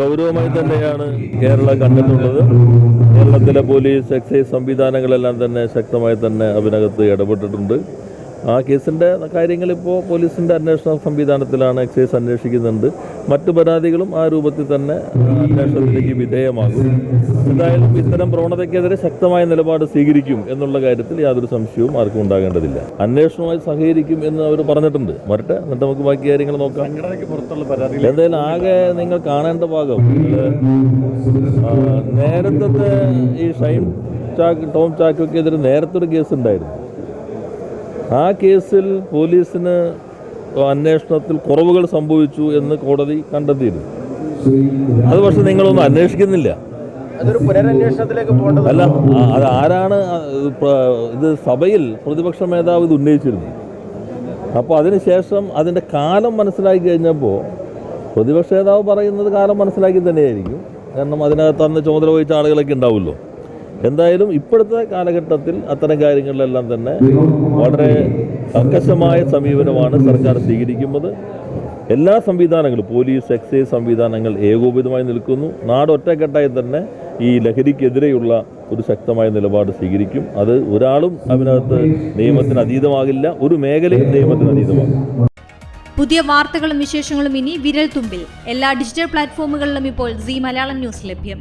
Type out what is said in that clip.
ഗൗരവമായി തന്നെയാണ് കേരളം കണ്ടിട്ടുള്ളത് കേരളത്തിലെ പോലീസ് എക്സൈസ് സംവിധാനങ്ങളെല്ലാം തന്നെ ശക്തമായി തന്നെ അതിനകത്ത് ഇടപെട്ടിട്ടുണ്ട്. ആ കേസിന്റെ കാര്യങ്ങൾ ഇപ്പോൾ പോലീസിന്റെ അന്വേഷണ സംവിധാനത്തിലാണ് എക്സൈസ് അന്വേഷിക്കുന്നുണ്ട്. മറ്റു പരാതികളും ആ രൂപത്തിൽ തന്നെ അന്വേഷണത്തിലേക്ക് വിധേയമാകും. എന്തായാലും ഇത്തരം പ്രവണതയ്ക്കെതിരെ ശക്തമായ നിലപാട് സ്വീകരിക്കും എന്നുള്ള കാര്യത്തിൽ യാതൊരു സംശയവും ആർക്കും ഉണ്ടാകേണ്ടതില്ല. അന്വേഷണവുമായി സഹകരിക്കും എന്ന് അവർ പറഞ്ഞിട്ടുണ്ട്. വരട്ടെ എന്നിട്ട് നമുക്ക് ബാക്കി കാര്യങ്ങൾ നോക്കാം. എന്തായാലും ആകെ നിങ്ങൾ കാണേണ്ട ഭാഗം നേരത്തെ ഈ ഷൈൻ ചാക്ക് ടോം ചാക്കോക്കെതിരെ നേരത്തെ ഒരു കേസ് ഉണ്ടായിരുന്നു. ആ കേസിൽ പോലീസിന് അന്വേഷണത്തിൽ കുറവുകൾ സംഭവിച്ചു എന്ന് കോടതി കണ്ടെത്തിയിരുന്നു. അത് പക്ഷെ നിങ്ങളൊന്നും അന്വേഷിക്കുന്നില്ല. അല്ല അത് ആരാണ് ഇത് സഭയിൽ പ്രതിപക്ഷ മേധാവ് ഇത് ഉന്നയിച്ചിരുന്നു. അപ്പോൾ അതിനുശേഷം അതിന്റെ കാലം മനസ്സിലാക്കി കഴിഞ്ഞപ്പോൾ പ്രതിപക്ഷ നേതാവ് പറയുന്നത് കാലം മനസ്സിലാക്കി തന്നെയായിരിക്കും. കാരണം അതിനകത്ത് അന്ന് ചുമതല വഹിച്ച ആളുകളൊക്കെ ഉണ്ടാവുമല്ലോ. എന്തായാലും ഇപ്പോഴത്തെ കാലഘട്ടത്തിൽ അത്തരം കാര്യങ്ങളിലെല്ലാം തന്നെ വളരെ കർക്കശമായ സമീപനമാണ് സർക്കാർ സ്വീകരിക്കുന്നത്. എല്ലാ സംവിധാനങ്ങളും പോലീസ് എക്സൈസ് സംവിധാനങ്ങൾ ഏകോപിതമായി നിൽക്കുന്നു. നാട് ഒറ്റക്കെട്ടായി തന്നെ ഈ ലഹരിക്കെതിരെയുള്ള ഒരു ശക്തമായ നിലപാട് സ്വീകരിക്കും. അത് ഒരാളും അതിനകത്ത് നിയമത്തിന് അതീതമാകില്ല ഒരു മേഖലയും നിയമത്തിന് അതീതമാകും പുതിയ വാർത്തകളും വിശേഷങ്ങളും ഇനി വിരൽ തുമ്പിൽ. എല്ലാ ഡിജിറ്റൽ പ്ലാറ്റ്ഫോമുകളിലും ഇപ്പോൾ സി മലയാളം ന്യൂസ് ലഭ്യം.